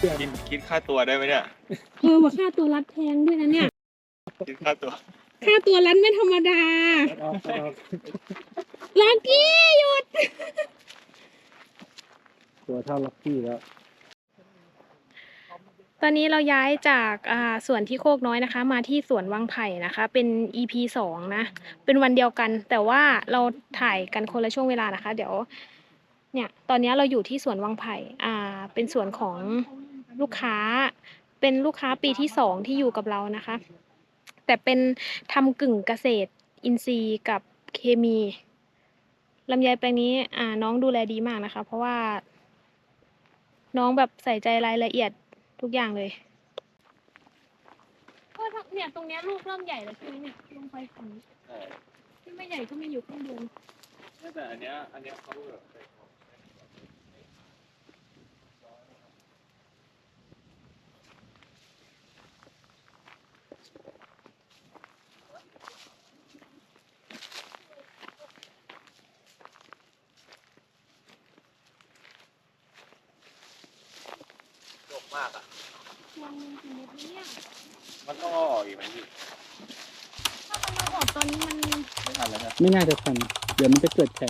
คิดคิดค่าตัวได้ไหมเนี่ยเออว่าค่าตัวรัดแพงด้วยนะเนี่ย คิดค่าตัวค่าตัวรัดไม่ธรรมดาออกออกลักกี้หยุด ตัวเท่าล็อกกี้แล้ว ตอนนี้เราย้ายจากอ่าส่วนที่โคกน้อยนะคะ มาที่สวนวังไผ่นะคะ เป็น EP สองนะ เป็นวันเดียวกัน แต่ว่าเราถ่ายกันคนละช่วงเวลานะคะ เดี๋ยว เนี่ย ตอนนี้เราอยู่ที่สวนวังไผ่ อ่า เป็นสวนของ ลูกค้าเป็นลูกค้าปีที่สองที่อยู่กับเรานะคะ แต่เป็นทำกึ่งเกษตรอินทรีย์กับเคมีลำไยแปลงนี้อ่าน้องดูแลดีมากนะคะ เพราะว่า น้องแบบใส่ใจรายละเอียดทุกอย่างเลยก็เนี่ยตรงเนี้ยลูกเริ่มใหญ่แล้วใช่ไหมเนี่ยลงไปฝั่งนี้ที่ไม่ใหญ่ก็มีอยู่ข้างบนแต่อันเนี้ยอันเนี้ยเขาแบบ มากอะยังมีเม็ดไหมเนี่ยมันต้องเอาออกอีกไหมพี่ถ้ามันเอาออกตอนนี้มันไม่ทันแล้วนะไม่น่าจะทันเดี๋ยวมันจะเกิดแผล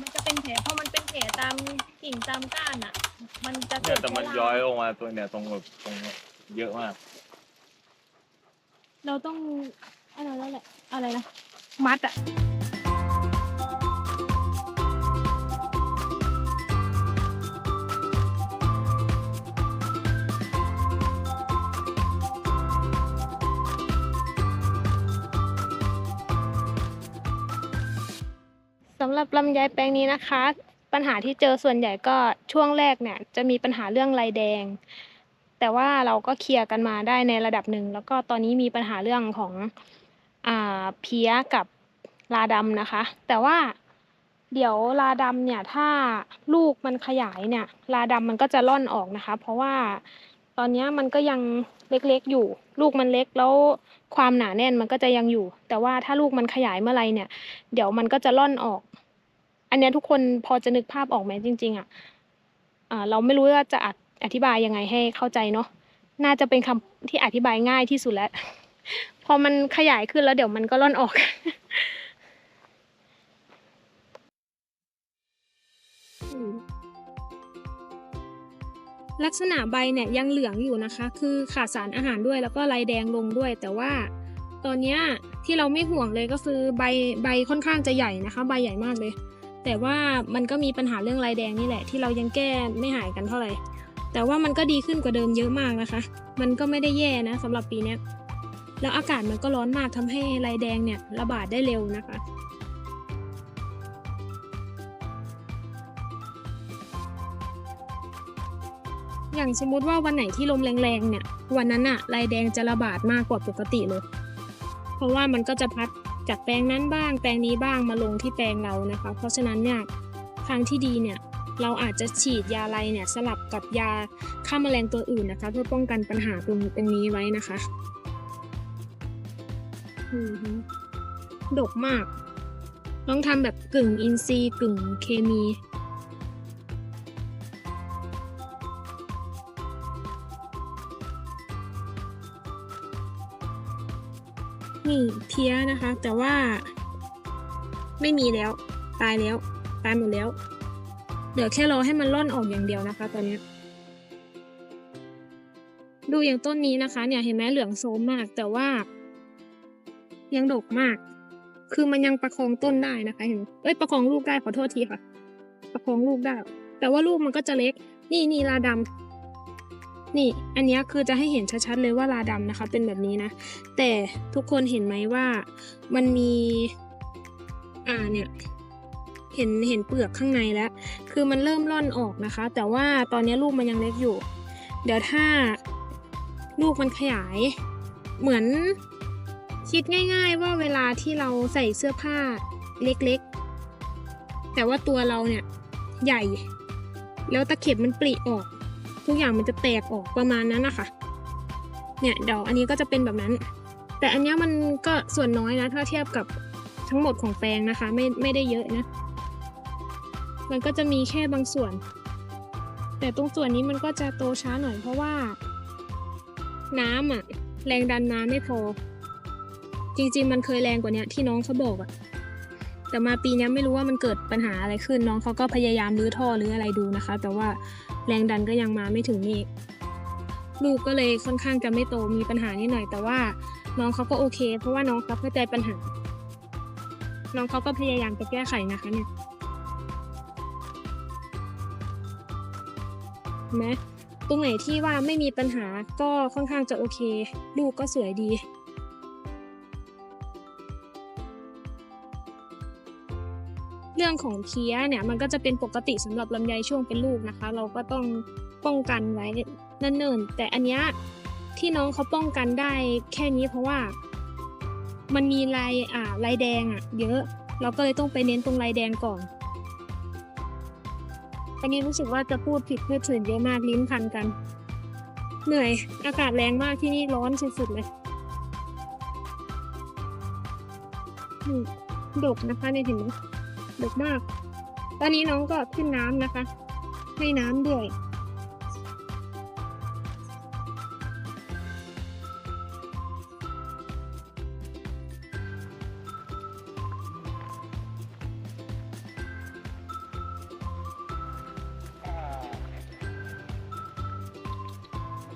มันจะเป็นแผลเพราะมันเป็นแผลตามกิ่งตามก้านอะ มันจะเนี่เกิยดแต่มันเชื้ย้ราอยลงมาตัวเนี่ยตรงแบบตรงเยอะมาก เราต้องอะไรแล้วแหละอะไรนะมัดอะำหรับลำไยแปลงนี้นะคะ ปัญหาที่เจอส่วนใหญ่ก็ช่วงแรกเนี่ยจะมีปัญหาเรื่องลายแดง แต่ว่าเราก็เคลียร์กันมาได้ในระดับหนึ่ง แล้วก็ตอนนี้มีปัญหาเรื่องของอ่าเพี้ยกับลาดำนะคะ แต่ว่าเดี๋ยวลาดำเนี่ยถ้าลูกมันขยายเนี่ยลาดำมันก็จะล่อนออกนะคะ เพราะว่า ตอนนี้มันก็ยังเล็กๆอยู่ ลูกมันเล็กแล้วความหนาแน่นมันก็จะยังอยู่ แต่ว่าถ้าลูกมันขยายเมื่อไรเนี่ย เดี๋ยวมันก็จะล่อนออก อันนี้ทุกคนพอจะนึกภาพออกไหมจริง ๆอะอ่าเราไม่รู้ว่าจะอธิอธิบายยังไงให้เข้าใจเนาะน่าจะเป็นคำที่อธิบายง่ายที่สุดแล้ว พอมันขยายขึ้นแล้วเดี๋ยวมันก็ล่อนออก ลักษณะใบเนี่ยยังเหลืองอยู่นะคะ คือขาดสารอาหารด้วยแล้วก็ลายแดงลงด้วย แต่ว่าตอนนี้ที่เราไม่ห่วงเลยก็คือใบใบค่อนข้างจะใหญ่นะคะ ใบใหญ่มากเลย แต่ว่ามันก็มีปัญหาเรื่องลายแดงนี่แหละ ที่เรายังแก้ไม่หายกันเท่าไหร่แต่ว่ามันก็ดีขึ้นกว่าเดิมเยอะมากนะคะ มันก็ไม่ได้แย่นะสำหรับปีนี้แล้วอากาศมันก็ร้อนมากทำให้ลายแดงเนี่ยระบาดได้เร็วนะคะ อย่างสมมุติว่าวันไหนที่ลมแรงๆเนี่ย วันนั้นอะลายแดงจะระบาดมากกว่าปกติเลย เพราะว่ามันก็จะพัดจากแปลงนั้นบ้าง แปลงนี้บ้างมาลงที่แปลงเรานะคะ เพราะฉะนั้นเนี่ยทางที่ดีเนี่ยเราอาจจะฉีดยาไรเนี่ยสลับกับยาฆ่าแมลงตัวอื่นนะคะ เพื่อป้องกันปัญหาตรงตรงนี้ไว้นะคะอือฮึดกมาก ต้องทำแบบกึ่งอินทรีย์กึ่งเคมี นี่เพี้ยนะคะ แต่ว่า ไม่มีแล้ว ตายแล้ว ตายหมดแล้ว เดี๋ยวแค่รอให้มันร่อนออกอย่างเดียวนะคะ ตอนนี้ ดูอย่างต้นนี้นะคะ เนี่ยเห็นไหมเหลืองโซมมาก แต่ว่า ยังดกมาก คือมันยังประคองต้นได้นะคะ เห็นเอ้ยประคองลูกได้ขอโทษทีค่ะ ประคองลูกได้ แต่ว่าลูกมันก็จะเล็ก นี่นี่ลาดำ นี่อันนี้คือจะให้เห็นชัดๆเลยว่าลาดำนะคะ เป็นแบบนี้นะ แต่ทุกคนเห็นไหมว่ามันมีอ่าเนี่ยเห็นเห็นเปลือกข้างในแล้ว คือมันเริ่มร่อนออกนะคะ แต่ว่าตอนนี้ลูกมันยังเล็กอยู่ เดี๋ยวถ้าลูกมันขยายเหมือนคิดง่าย ๆ ว่าเวลาที่เราใส่เสื้อผ้าเล็กๆ แต่ว่าตัวเราเนี่ยใหญ่ แล้วตะเข็บมันปริออก ทุกอย่างมันจะแตกออกประมาณนั้นนะคะเนี่ยดี๋ยวอันนี้ก็จะเป็นแบบนั้น แต่อันเนี้ยมันก็ส่วนน้อยนะถ้าเทียบกับทั้งหมดของแปลงนะคะไม่ไม่ได้เยอะนะ มันก็จะมีแค่บางส่วน แต่ตรงส่วนนี้มันก็จะโตช้าหน่อยเพราะว่า น้ำอะแรงดันน้ำไม่พอ จริงๆ มันเคยแรงกว่าเนี้ยที่น้องเขาบอกอะแต่มาปีเนี้ยไม่รู้ว่ามันเกิดปัญหาอะไรขึ้นน้องเขาก็พยายามรื้อท่อหรืออะไรดูนะคะ แต่ว่า แรงดันก็ยังมาไม่ถึงนี่ลูกก็เลยค่อนข้างจะไม่โตมีปัญหานิดหน่อย แต่ว่าน้องเขาก็โอเค เพราะว่าน้องเขาเข้าใจปัญหา น้องเขาก็พยายามจะแก้ไขนะคะเนี่ยเห็นไหมตรงไหนที่ว่าไม่มีปัญหาก็ค่อนข้างจะโอเค ลูกก็สวยดี รื่องของเพี้ยเนี่ยมันก็จะเป็นปกติสำหรับลำไยช่วงเป็นลูกนะคะ เราก็ต้องป้องกันไว้เนิ่นๆแต่อันเนี้ยที่น้องเขาป้องกันได้แค่นี้เพราะว่า มันมีลายอ่าลายแดงอะ เยอะเราก็เลยต้องไปเน้นตรงลายแดงก่อนอันนี้รู้สึกว่าจะพูดผิดเพูดถึงเยอะมากลิ้นพันกัน เหนื่อย อากาศแรงมากที่นี่ร้อนสุดๆเลยอืมดกนะคะเนี่ยเห็นไหม ดกมาก ตอนนี้น้องก็ขึ้นน้ำนะคะ ให้น้ำด้วย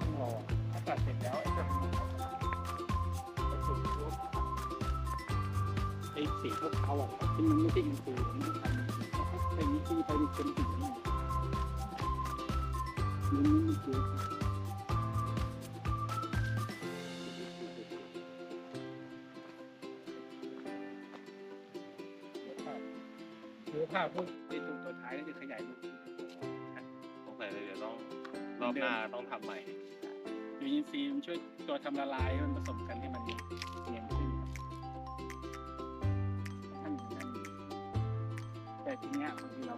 ต้องรออากาศเสร็จแล้วไอ้ตัว ไอ้สีพวกเขาอะที่มันไม่ใช่อินฟูมันไม่ทำไปนี่ที่ไปนี่เป็นสีนี่มันไม่มีเกลือคือภาพพวกในตัวตัวท้ายนี่คือขยายรูปสงสัยเดี๋ยวต้องรอบหน้าต้องทำใหม่ยูยินซีมันช่วยตัวทำละลายให้มันผสมกันให้มันเนียน ทีเนี้ยบางทีเรา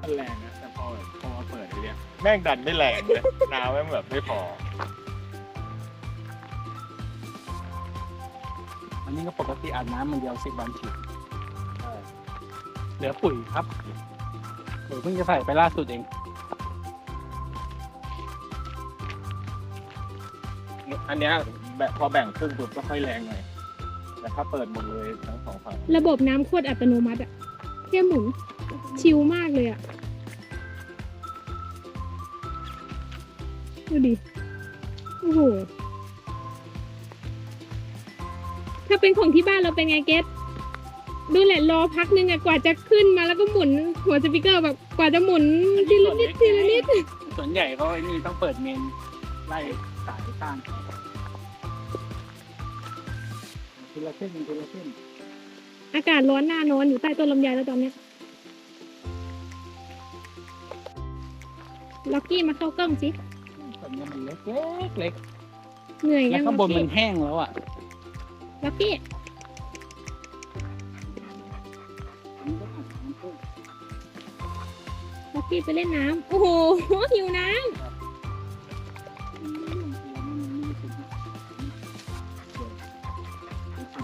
คนแรงนะแต่พอพอมาเปิดเนี่ยแม่งดันไม่แรงเลยน้ำแม่งแบบไม่พอ อันนี้ก็ปกติอาบน้ำมันเดียวสิบวันฉีด เหลือปุ๋ยครับเดี๋ยเพิ่งจะใส่ไปล่าสุดเองอันเนี้ยแบบพอแบ่งครึ่งปุ๊บก็ค่อยแรงหน่อยแต่ถ้าเปิดหมดเลยทั้งสองฝั่งระบบน้ำโคตรอัตโนมัติอะแค่หมุนชิลมากเลยอะดูดิโอ้โหถ้าเป็นของที่บ้านเราเป็นไงเกต ดูแหละรอพักนึงอะกว่าจะขึ้นมาแล้วก็หมุนหัวสปีกเกอร์แบบกว่าจะหมุนทีละนิดทีละนิดส่วนใหญ่เขาไอ้นี่ต้องเปิดเมนไล่สายต้านทีละเส้นทีละเส้นอากาศร้อนหน้านอนอยู่ใต้ต้นลำไยแล้วตอนเนี้ยล็อกกี้มาเข้ากล้องสิส่วนนี้มันเล็กเล็กเล็กเหนื่อยแล้ยัวงข้างบนล็มันแห้งแล้วอะ ล็อกกี้ีไปเล่นน้ำโอ้โหหิวน้ำ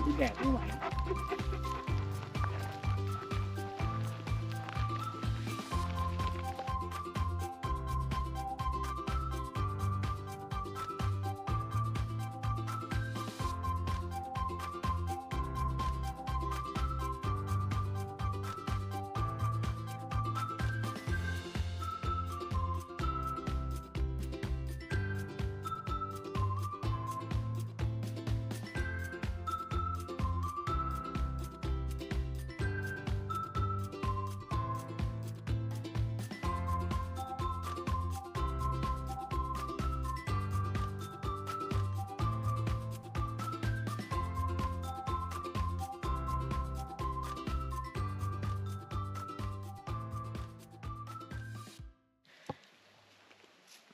ที่แดดไม่ไหว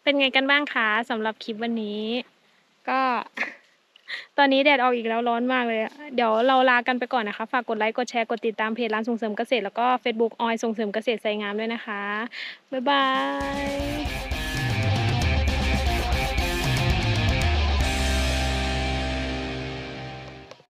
เป็นไงกันบ้างคะสำหรับคลิปวันนี้ ก็ ตอนนี้แดดออกอีกแล้วร้อนมากเลย เดี๋ยวเราลากันไปก่อนนะคะ ฝากกดไลค์กดแชร์กดติดตามเพจร้านส่งเสริมเกษตรแล้วก็ Facebook ออยส่งเสริมเกษตรไซงามด้วยนะคะ บ๊ายบาย